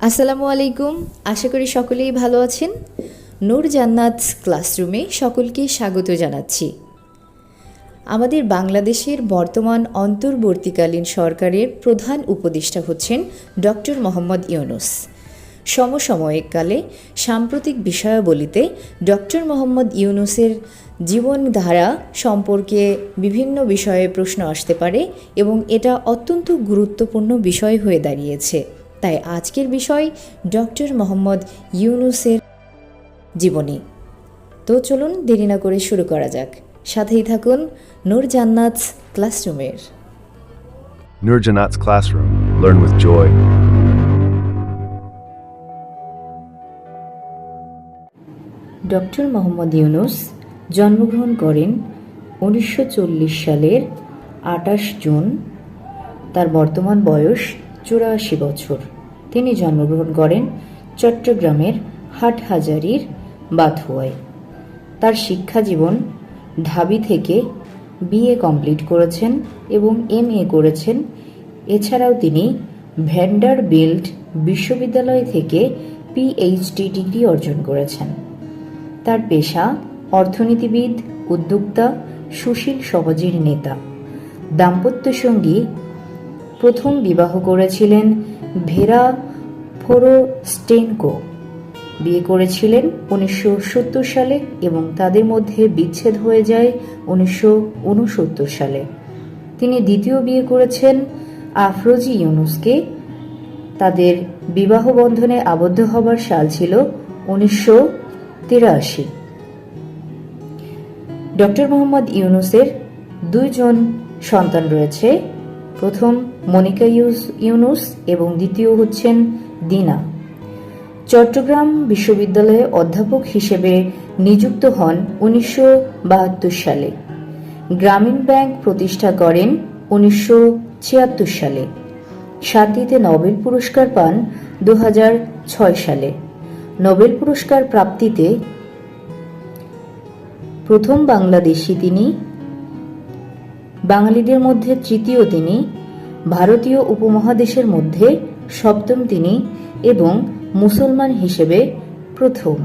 আসসালামু আলাইকুম। আশা করি সকলেই ভালো আছেন। নূর জান্নাত ক্লাসরুমে সকলকে স্বাগত জানাচ্ছি। আমাদের বাংলাদেশের বর্তমান অন্তর্বর্তীকালীন সরকারের প্রধান উপদেষ্টা হচ্ছেন ডক্টর মোহাম্মদ ইউনুস। সমসাময়িককালে সাম্প্রতিক বিষয়াবলিতে ডক্টর মোহাম্মদ ইউনুসের জীবনধারা সম্পর্কে বিভিন্ন বিষয়ে প্রশ্ন আসতে পারে এবং এটা অত্যন্ত গুরুত্বপূর্ণ বিষয় হয়ে দাঁড়িয়েছে। তাই আজকের বিষয় ডক্টর মোহাম্মদ ইউনুসের জীবনী তো চলুন দেরি না করে শুরু করা যাক সাথেই থাকুন নূর জান্নাত ক্লাসরুমের Nurjanat's Classroom. Learn with joy. Doctor Muhammad Yunus জন্মগ্রহণ করেন উনিশশো চল্লিশ সালের আটাশ জুন তার বর্তমান বয়স চুরাশি বছর তিনি জন্মগ্রহণ করেন চট্টগ্রামের হাটহাজারির বাথুয়ায়। তার শিক্ষা জীবন ঢাবি থেকে বিএ কমপ্লিট করেছেন এবং এম এ করেছেন। এছাড়াও তিনি ভ্যান্ডার বিল্ড বিশ্ববিদ্যালয় থেকে পিএইচডি ডিগ্রি অর্জন করেছেন। তার পেশা অর্থনীতিবিদ, উদ্যোক্তা, সুশীল সমাজের নেতা। দাম্পত্য সঙ্গী প্রথম বিবাহ করেছিলেন ভেরা ফোরোস্টেনকো বিয়ে করেছিলেন উনিশশো সত্তর সালে এবং তাদের মধ্যে বিচ্ছেদ হয়ে যায় উনিশশো উনসত্তর সালে। তিনি দ্বিতীয় বিয়ে করেছেন আফরোজি ইউনুসকে তাদের বিবাহ বন্ধনে আবদ্ধ হবার সাল ছিল উনিশশো তিরাশি। ডক্টর মোহাম্মদ ইউনুসের দুইজন সন্তান রয়েছে। প্রথম মনিকা ইউস, ইউনুস এবং দ্বিতীয় হচ্ছেন দিনা। চট্টগ্রাম বিশ্ববিদ্যালয়ে অধ্যাপক হিসেবে নিযুক্ত হন উনিশশো বাহাত্তর সালে। গ্রামীণ ব্যাংক প্রতিষ্ঠা করেন উনিশশো ছিয়াত্তর সালে। শান্তিতে নোবেল পুরস্কার পান দু সালে। নোবেল পুরস্কার প্রাপ্তিতে প্রথম বাংলাদেশি তিনি বাঙালিদের মধ্যে তৃতীয় তিনি ভারতীয় উপমহাদেশের মধ্যে সপ্তম তিনি এবং মুসলমান হিসেবে প্রথম।